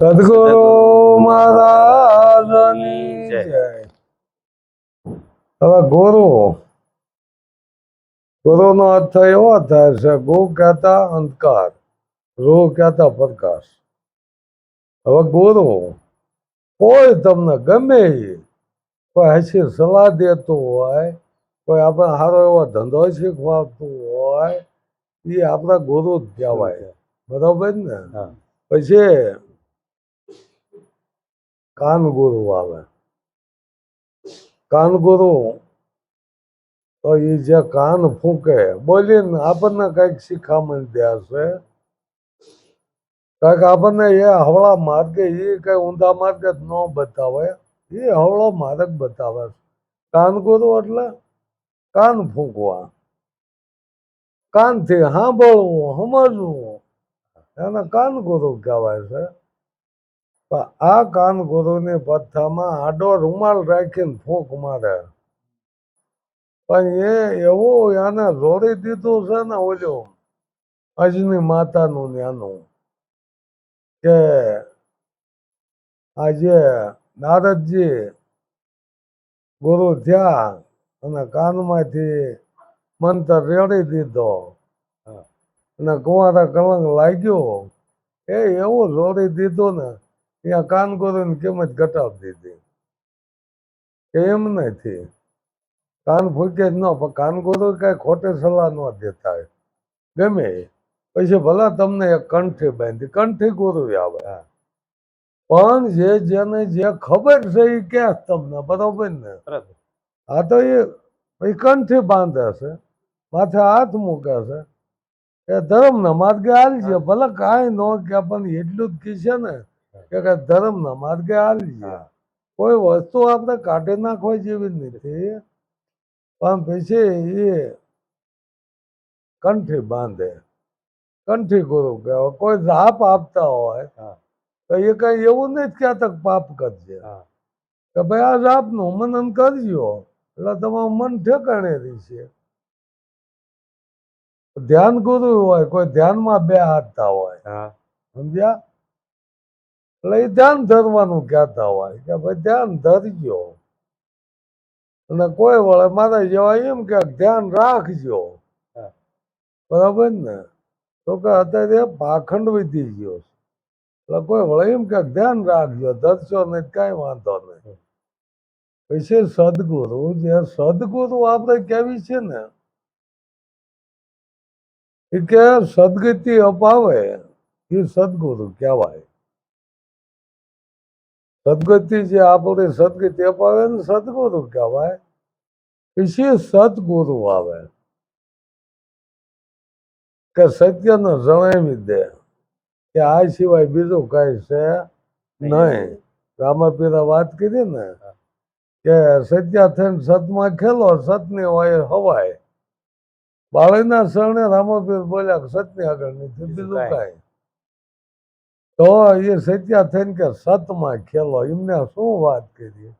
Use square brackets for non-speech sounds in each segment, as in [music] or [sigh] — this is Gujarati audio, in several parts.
સદગુરુ મહારાજની જય. જય. હવે ગુરુ. ગુરુનો અર્થ એવો થાય છે ગુ કહેતા અંધકાર રૂ કહેતા પ્રકાશ. હવે ગુરુ કોઈ તમને ગમે કોઈ હસી સલાહ દેતું હોય કોઈ આપણે સારો એવો ધંધો શીખવાડતું હોય એ આપણા ગુરુ જ કહેવાય. બરોબર. ને? પછી કાન ગુરુ આવે. કાન ગુરુ તો એ જે કાન ફૂંકે, બોલીને આપણને કંઈક શિખામણ દે કારણ કે આપણને એ હવળા માર્ગે એ કઈ ઊંધા માર્ગે ન બતાવે. એ હવળો માર્ગ બતાવે છે. કાન ગુરુ એટલે કાન ફૂંકવા. કાનથી સાંભળવું સમજવું એને કાન ગુરુ કહેવાય છે. પણ આ કાન ગુરુની પથ્થામાં આડો રૂમાલ રાખીને ફૂંક મારે. પણ એ એવું એને જોડી દીધું છે ને ઓલું અજની માતાનું ને કે આજે નારદજી ગુરુ થયા અને કાનમાંથી મંત્ર રેડી દીધો. અને કુંવારા કલંક લાગ્યો. એ એવું જોડી દીધું ને ત્યાં કાનગોરીની કિંમત ઘટાડી દીધી એમ નથી. કાન ફૂકે જ ન પણ કાનગોરો કાંઈ ખોટી સલાહ ન દેતા હોય. ગમે પછી ભલા તમને એક કંઠી બાંધી કંઠી ગુરુ આવે. પણ જે જેને જે ખબર છે એ ક્યાં તમને બરોબર ને. આ તો એ કંઠી બાંધે છે માથે હાથ મૂકે છે. એ ધર્મના માર્ગે હાલજે ભલે કાંઈ ન કે પણ એટલું જ છે ને કે ધર્મના માર્ગે હાલજે હા. કોઈ વસ્તુ આપણે કાઢી નાખવા જેવી નથી. પણ પછી એ કંઠી બાંધે. કંઠી ગુરુ કહેવાય. કોઈ જાપ આપતા હોય તો એ કઈ એવું નહીં ક્યાં તક પાપ કરજે. હા. કે ભાઈ આ જાપનું મનન કરજો. એટલે તમારું મન ઠેકાણે રહેશે. ધ્યાન ગુરુ હોય કોઈ ધ્યાનમાં બે હાથતા હોય. હા. સમજ્યા? એટલે એ ધ્યાન ધરવાનું કહેતા હોય કે ભાઈ ધ્યાન ધરજો. અને કોઈ વળે મારા જેવા એમ કે ધ્યાન રાખજો. બરાબર ને? તો કે અત્યારે પાખંડ વધી ગયો. એટલે કોઈ વળે એમ કે ધ્યાન રાખજો ધરશો નહીં કાંઈ વાંધો નહીં. પછી સદગુરુ જે સદગુરુ આપણે કેવી છે ને એ કે સદગતિ અપાવે એ સદગુરુ કહેવાય. સદગતિ જે આપણે સદગતિ અપાવે ને સદગુરુ કહેવાય. પછી સદગુરુ આવે. કે સત્યને જણાવી દે કે આ સિવાય બીજું કઈ છે નહીં. રામાપીરા વાત કરી ને કે સત્યા થઈને સતમાં ખેલો સતની હોય હવાય. બાળકના શરણે રામાપીર બોલ્યા કે સતની આગળ નથી બીજું કાંઈ. તો એ સત્યા થઈને કે સતમાં ખેલો. એમને શું વાત કરી?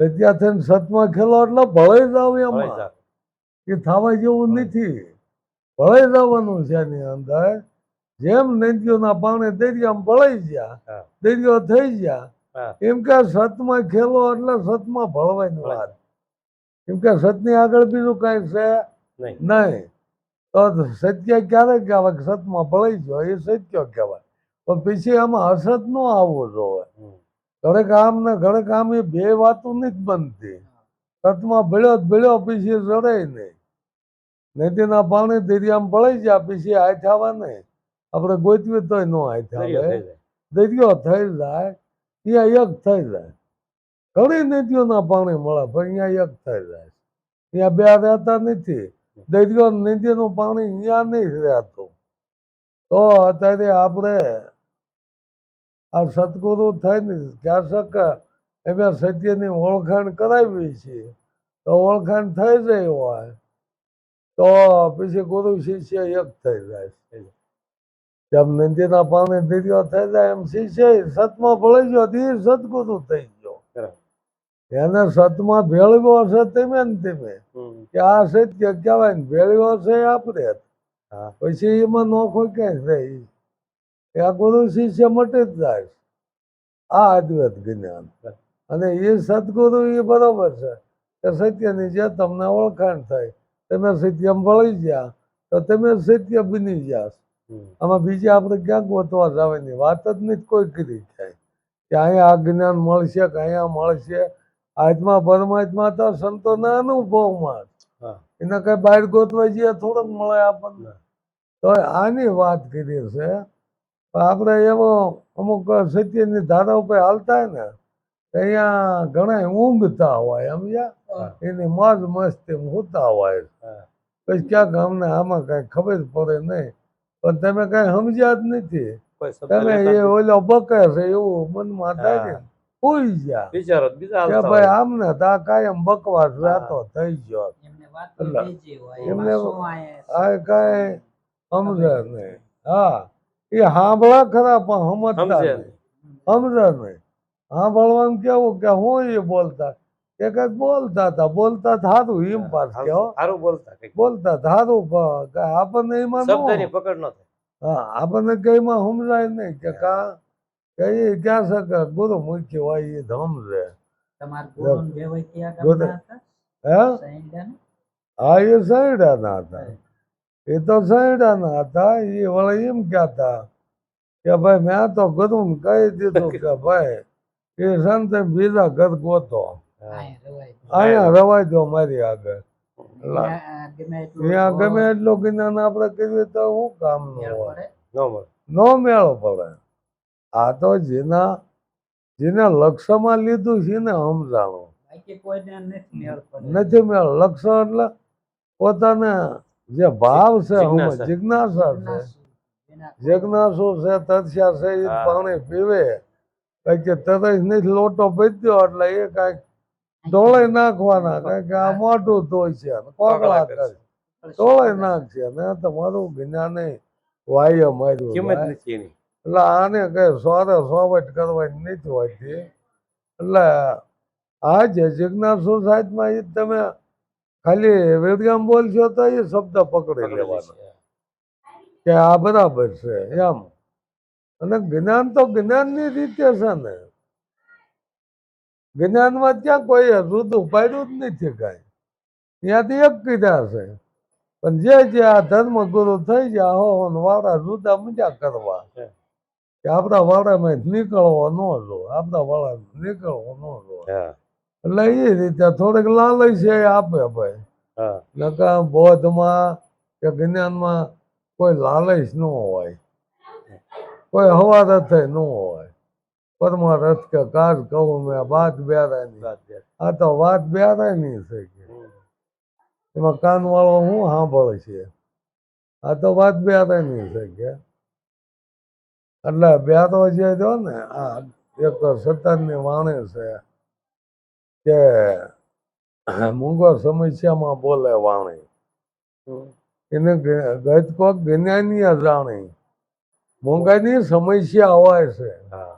સત્યા થઈને સતમાં ખેલો એટલે ભળે જાવ ભળી એમાં. એ થવા જેવું નથી. ભળાઈ જવાનું છે એની અંદર. જેમ નદીઓના પાણી દરિયામાં ભળાઈ ગયા. દરિયો થઈ ગયા એમ કે સતમાં ખેલો એટલે સતમાં ભળવાની વાત. એમ કે સતની આગળ બીજું કાંઈ છે? નહીં. તો સત્ય ક્યારે કહેવાય કે સતમાં ભળાઈ ગયો એ સત્ય કહેવાય. પણ પછી આમાં અસત નો આવવો જોઈએ. ઘરે કામ ને ઘરે કામ એ બે વાતો નથી બનતી. સતમાં ભળ્યો ભળ્યો પછી રડાય નહીં. નદીના પાણી દરિયામાં ભળાઈ જાય પછી હાથ આવે નહીં. આપણે ગોતવી તોય ન હાથ આવે દરિયો થઈ જાય ત્યાં એક થઈ જાય. ઘણી નદીઓના પાણી મળે પણ અહીંયા એક થઈ જાય. ત્યાં બે રહેતા નથી. દરિયો નદીનું પાણી અહીંયા નહીં રહેતું. તો અત્યારે આપણે આ સદગુરુ થઈને ક્યાં શકે? એમ સત્યની ઓળખાણ કરાવી છે. તો ઓળખાણ થઈ જાય હોય તો પછી ગુરુ શિષ્ય એક થઈ જાય છે. જેમ નંદીના પાણી દીર્યો થઈ જાય એમ શિષ્ય સતમાં ભળી ગયો તો સદગુરુ થઈ ગયો. એને સતમાં ભેળવ્યો હશે તેમે ને તેમે. કે આ સત્ય કહેવાય ને ભેળવ્યો છે આપણે. હા. પછી એમાં નોખો ક્યાંય રહી એ આ ગુરુ શિષ્ય મટી જ જાય આ અદ્વૈત જ્ઞાન. અને એ સદગુરુ એ બરોબર છે કે સત્યની જે તમને ઓળખાણ થાય તમે સત્યમ વળી ગયા તો તમે સત્ય બની જાશ આમાં બીજે આપણે ક્યાંક ગોતવા જવાની વાત જ નહીં કોઈ કરી થાય કે અહીંયા આ જ્ઞાન મળશે કે અહીંયા મળશે આત્મા પરમાત્મા તો સંતોના અનુભવમાં. એને કઈ બહાર ગોતવા જઈએ થોડોક મળે આપણને. તો આની વાત કરી છે આપણે એવો અમુક સત્યની ધારા ઉપર હાલતા હોય ને અહીંયા ઘણા ઊંઘતા હોય સમજ્યા? એની મોજ મસ્તી હોતા હોય. પછી ક્યાંક અમને આમાં કઈ ખબર પડે નહીં. પણ તમે કઈ સમજ્યા જ નથી. તમે એ. ઓલો બકે છે એવું મનમાં થાય ને. હોઈ ગયા. બિચારો બીજા ભાઈ આમ ને તો આ કાયમ બકવાસ રાતો થઈ ગયો. એમને વાત એટલે બીજી હોય. એમને એમાં શું આયા? આ કાંઈ સમજે નહીં. હા. એ સાંભળા ખરા પણ સમજતા સમજે નહીં. સાંભળવાનું કેવું કે હું એ બોલતા. એક જ બોલતા હતા. બોલતા થારું એમ પાસ કે સારું બોલતા બોલતા કે આપણને એમાં શબ્દની પકડ ન હા આપણને કઈમાં સમજાય નહીં કે કા કે એ ક્યાં શકે ગુરુ મુખ્ય હોય એ સમજે. ને. ગામના હતા હે? હા એ સૈડાના હતા. એ તો સૈડાના હતા એ વળી એમ કહેતા કે ભાઈ મેં તો ગધું કહી દીધું કે [laughs] ભાઈ એ સંત બીજા ઘર ગોતો. અહીંયા રવાય દો મારી આગળ. ત્યાં ગમે એટલું જ્ઞાન આપણે કર્યું તો શું કામ ન હોય. ન મેળો. પડે. આ તો જેના જેના લક્ષ્યમાં લીધું છે ને સમજાણો. નથી મેળ પડે. નથી મેળ. લક્ષ્ય એટલે પોતાને જે ભાવ છે જિજ્ઞાસા. છે. જિજ્ઞાસુ. છે તરસ્યા છે એ પાણી પીવે. કઈ કે તરસ નથી લોટો પીધ્યો એટલે એ કંઈક ડોળે નાખવાના કારણ કે આ મોટું ધોય છે કોકળા કરે ડોળે નાખશે ને તમારું જ્ઞાને વાય માર્યું એટલે આને કઈ સોરે સોવટ કરવાની નથી હોતી. એટલે આ જે જિજ્ઞાસુ સાહેબમાં એ તમે ખાલી વેદગામ બોલશો તો એ શબ્દ પકડી લેવાનો. કે આ બરાબર છે એમ. અને જ્ઞાન તો જ્ઞાનની રીતે છે ને. જ્ઞાનમાં ત્યાં કોઈ જુદું પાડ્યું જ નથી કાંઈ. ત્યાંથી એક કીધા છે. પણ જે જે આ ધર્મ ગુરુ થઈ ગયા હો વાળા જુદા મજા કરવા. કે આપણા વાળામાં નીકળવો ન જો આપણા વાળા નીકળવો ન જો હા. એટલે એ રીતે થોડીક લાલચ છે એ આપે ભાઈ. હા. નકા બોધમાં કે જ્ઞાનમાં કોઈ લાલચ ન હોય. કોઈ હવા રથે ન હોય. પરમા રથ કે કાર કહું મેં વાત બેરાની વાત છે. આ તો વાત બેરાની છે એમાં કાનવાળો હું સાંભળે છે? આ તો વાત બેરાની છે કે. એટલે બેરો જે જો ને આ એક સત્તરની વાણી છે. કે મૂંગો સમસ્યામાં બોલે વાણી. એને ગતકો જ્ઞાની અજાણી મોંઘાની સમસ્યા હોય છે. હા.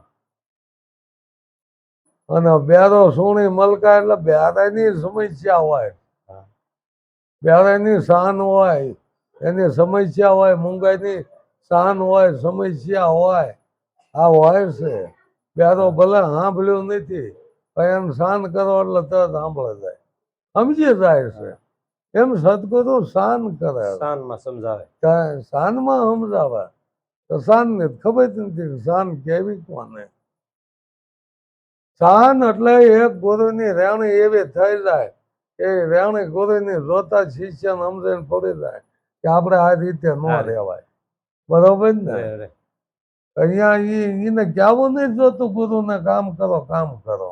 અને બેરો સોણી મલકા એટલે બેરાની સમસ્યા હોય. હા. બેરાની શાન હોય એની સમસ્યા હોય મૂંગાઈની શાન હોય સમસ્યા હોય. આ હોય છે. બેરો ભલે સાંભળ્યું નથી એને શાન કરો એટલે તરત સાંભળે જાય સમજી જાય છે. એમ સદગુરુ શાન કરે. શાનમાં સમજાવે. શાનમાં સમજાવે. તો શાનને ને ખબર જ નથી શાન કેવી કોને. શાન એટલે એક ગુરુની રેણી એવી થઈ જાય કે રેણી ગુરુની જોતા શિષ્ય સમજણ પડી જાય કે આપણે આ રીતે ન રહેવાય. બરોબર ને. અહીંયા એને કહેવું નહીં જોતું ગુરુને કામ કરો કામ કરો.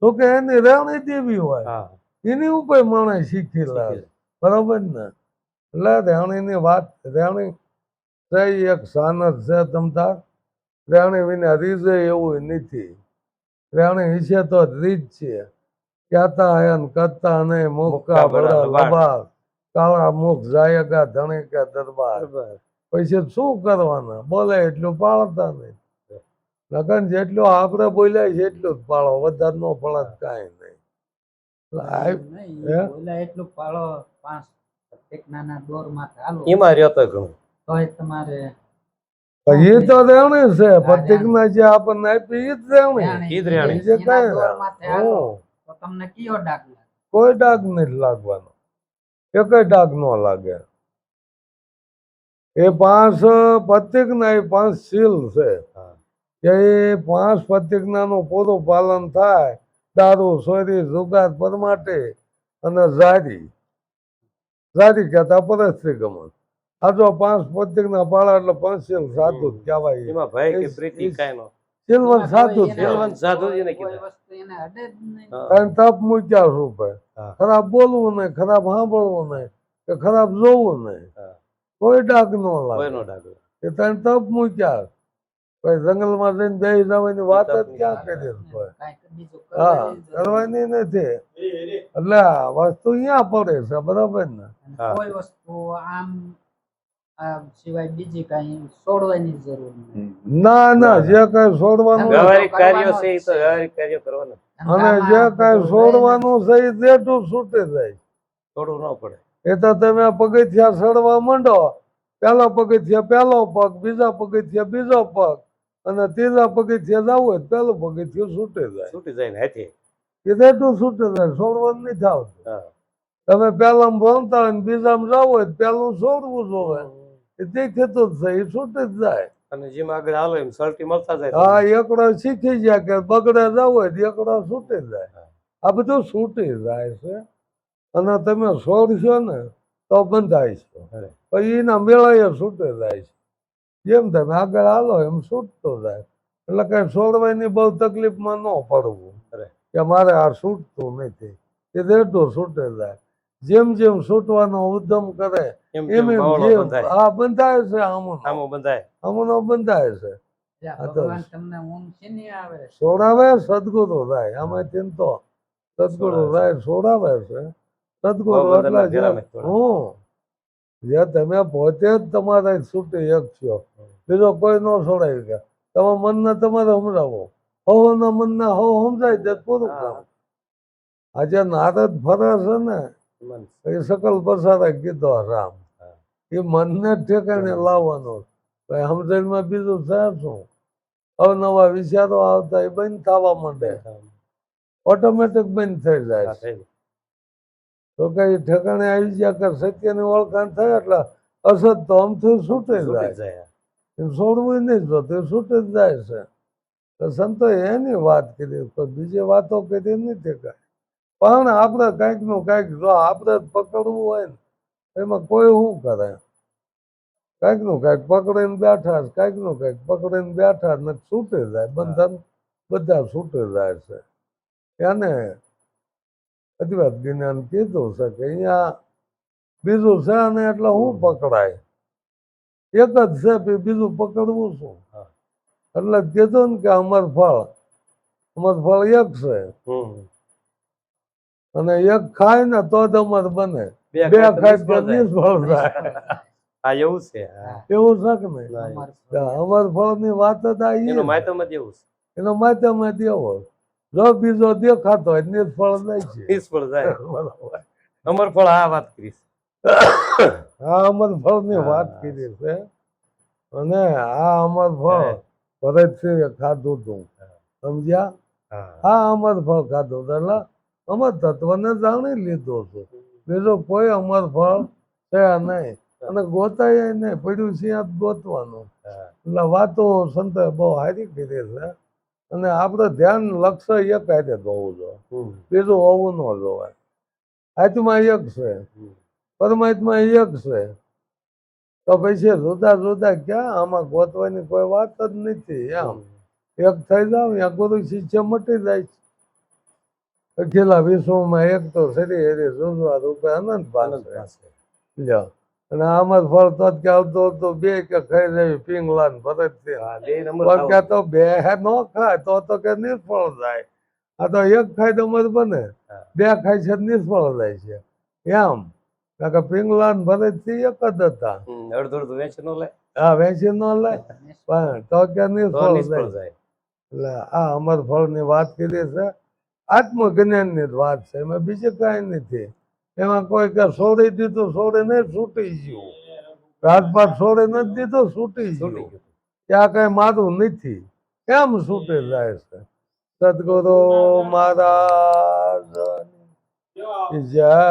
તો કે એની રેણી દેવી હોય એની ઉપર માણસ શીખી લે શીખી ને? એટલે રેણીની વાત રેણી છે એક સાનસ છે તમતા. રેણી વિના રીઝે એવું નથી. રાણી વિશે તો રીજ છે. કહેતા હે ને કરતા ને મોકા લબાડ. લબાડ. કાળા મુખ જાયગા ધણી કે દરબાર. બરાબર. પછી શું કરવાના? બોલે એટલું પાળતા નહીં. લગન જેટલું આપણે બોલ્યા એટલો એટલું જ પાળો વધારે નો પડે કાંઈ નહીં. એટલે પાળો પાંચ નાના એમાં રહ્યો તો ઘણું. તમારે એ તો રેવણી છે પ્રતિજ્ઞા જે આપણને આપી એ જ રેવણી જાણે. જ રેણી. બીજે કઈ તો તમને કયો કોઈ ડાઘ નથી લાગવાનો. એક ડાઘ ન લાગે. એ પાંચ પ્રતિજ્ઞા એ પાંચ શીલ છે. હા. કે એ પાંચ પ્રતિજ્ઞાનું પૂરું પાલન થાય દારૂ સોરી જુગાર પરમાટે અને ઝારી. ઝારી કહેતા પરસ્ત્રી ગમન. આ જો પાંચ પ્રતિજ્ઞા પાળા એટલે પંચશીલ સાધુ જ કહેવાય. એમાં ભય કે પ્રીતિ કાયનો. કાંઈ નો શીલવંત એમાં સાધુ. શીલવંત સાધુ એને કીધું તપ મૂક્યા રૂપે. ખરાબ બોલવું નહીં ખરાબ સાંભળવું નહીં કે ખરાબ જોવું નહીં. કોઈ ડાક ન લાગે. એ તને તપ મૂક્યા. કોઈ જંગલમાં જઈને બે જવાની વાત જ ક્યાં કરી હા કરવાની નથી. એટલે વસ્તુ અહીંયા પડે છે બરાબર ને? કોઈ વસ્તુ આમ સિવાય બીજી કાંઈ છોડવાની જરૂર ના ના જે કઈ છોડવાનું વ્યવહારિક કાર્યો છે એ તો વ્યવહારિક કાર્યો કરવાના. અને જે કઈ છોડવાનું છે એ જેટલું છૂટે જાય. થોડું ન પડે. એ તો તમે પગથિયા સડવા માંડો. પેલા પગથિયા પહેલો પગ બીજા પગથિયા બીજો પગ. અને ત્રીજા પગથિયા જવું હોય પેલો પગથિયું છૂટે જાય. છૂટી જાય ને હાથે. એ જેટલું છૂટે જાય છોડવાનું નહીં થાવ. તમે પેલા ભણતા હોય બીજામાં જાવ હોય પેલું છોડવું જોવે એ તે થતું જ થાય એ છૂટે જ જાય. અને જેમ આગળ હાલો એમ સર્ટી મળતા જાય હા એકડા શીખી જાય કે બગડે જાવ હોય એકડો છૂટી જાય. આ બધું છૂટી જાય છે. અને તમે છોડશો ને તો બંધાય છે. પછી એના મેળાએ છૂટે જાય છે. જેમ તમે આગળ હાલો એમ છૂટતો જાય. એટલે કઈ છોડવાની બહુ તકલીફમાં ન પડવું. કે મારે આ છૂટતું નથી. એ દેટું છૂટે જાય. જેમ જેમ છૂટવાનો ઉદ્યમ કરે એમ એમ જેમ. બંધાય. છે આમનો. આમો બંધાય. આમનો બંધાય છે. આ? છોડાવે સદગુરુ થાય. આમાં ચિંતો સદગુરુ થાય છોડાવે છે. સદગુરુ એટલે. હું જે તમે પોતે જ તમારે છૂટી એક છો બીજો કોઈ ન છોડાવી ગયા તમે મનને તમારે સમજાવો હવના મનને હવ સમજાય તે પૂરું. કામ આજે નારદ ફરે છે ને એ સકલ પસારા કીધો રામ. એ મનને ઠેકાણે લાવવાનો. સમજણમાં બીજું થાય શું? અવનવા વિચારો આવતા એ બંધ થવા માંડે. ઓટોમેટિક બંધ થઈ જાય. તો કઈ ઠેકાણે આવી ગયા કે સત્યની ઓળખાણ થાય એટલે અસત તો આમથી છૂટે જાય. એમ છોડવું નહીં જોતું છૂટે છૂટી જ જાય છે. તો સંતો એની વાત કરી તો બીજી વાતો કરી નથી કાંઈ. પણ આપણે કંઈકનું કાંઈક જો આપણે જ પકડવું હોય ને એમાં કોઈ શું કરે? કંઈકનું કાંઈક પકડીને બેઠા છે કાંઈકનું કંઈક પકડીને બેઠા ને છૂટે જાય. બંધન બધા છૂટે જાય છે. એને અદ્વૈત જ્ઞાન કીધું છે કે અહીંયા બીજું છે અને એટલે હું પકડાય. એક જ છે બીજું પકડવું શું? એટલે કીધું ને કે અમર ફળ. અમર ફળ એક છે. અને એક ખાય ને તો જ અમર બને. બે ખાય તો નિષ્ફળ હા એવું છે એવું છે કે નહીં? અમર ફળની વાત જ આવી એનો માધ્યમ જ એવું છે. એનો માધ્યમ જ એવો જો બીજો દેખાતો હોય નિષ્ફળ જાય છે. નિષ્ફળ જાય. બરાબર. અમર ફળ આ વાત કરીશ આ અમર ફળની વાત કરી છે. અને આ અમર ફળ ભરતસિંહે ખાધું હતું. સમજ્યા? આ અમર ફળ ખાધું હતું. એટલે અમર તત્વને જાણી લીધો છે બીજો કોઈ અમર ફળ છે નહીં. અને ગોતાય નહીં. પડ્યું છે ગોતવાનું. એટલે વાતો સંત બહુ હારી કરી છે. અને આપણે ધ્યાન લક્ષ્ય એક હાથે હોવું જોઈએ બીજું હોવું ન જોવાય. આત્મા એક છે. પરમાત્મા એક છે. તો પછી જુદા જુદા ક્યાં? આમાં ગોતવાની કોઈ વાત જ નથી એમ. એક થઈ જાવ યા ગુરુ શિષ્ય મટી જાય છે. અખિલા વિશ્વમાં એક તો સરી હરી જુજવા રૂપે અનંત બાલક પાસે. લ્યો. અને આમ જ ફળ તો જ કે આવતો હતો બે કે ખાઈ લેવી પિંગલા ને ભરત હા, કે તો બે ન ખાય તો તો કે નિષ્ફળ જાય. આ તો એક ખાય તો મત બને. બે ખાય છે નિષ્ફળ જાય છે. એમ. કે પિંગલા ને ભરતથી એક જ હતા. અડધું અડધું વેચી ન લે. હા વેચી ન લે. [laughs] પણ તો કે નિષ્ફળ જાય. એટલે આ અમર ફળની વાત કરી છે. આત્મજ્ઞાનની વાત છે. એમાં બીજું કઈ નથી. એમાં કોઈ કે છોડી દીધું સોરીને છૂટી ગયું. રાજપાટ સોરી નથી દીધું છૂટી ગયું. ત્યાં કઈ મારું નથી. કેમ છૂટી જાય છે? સદગુરુ મહારાજ જય.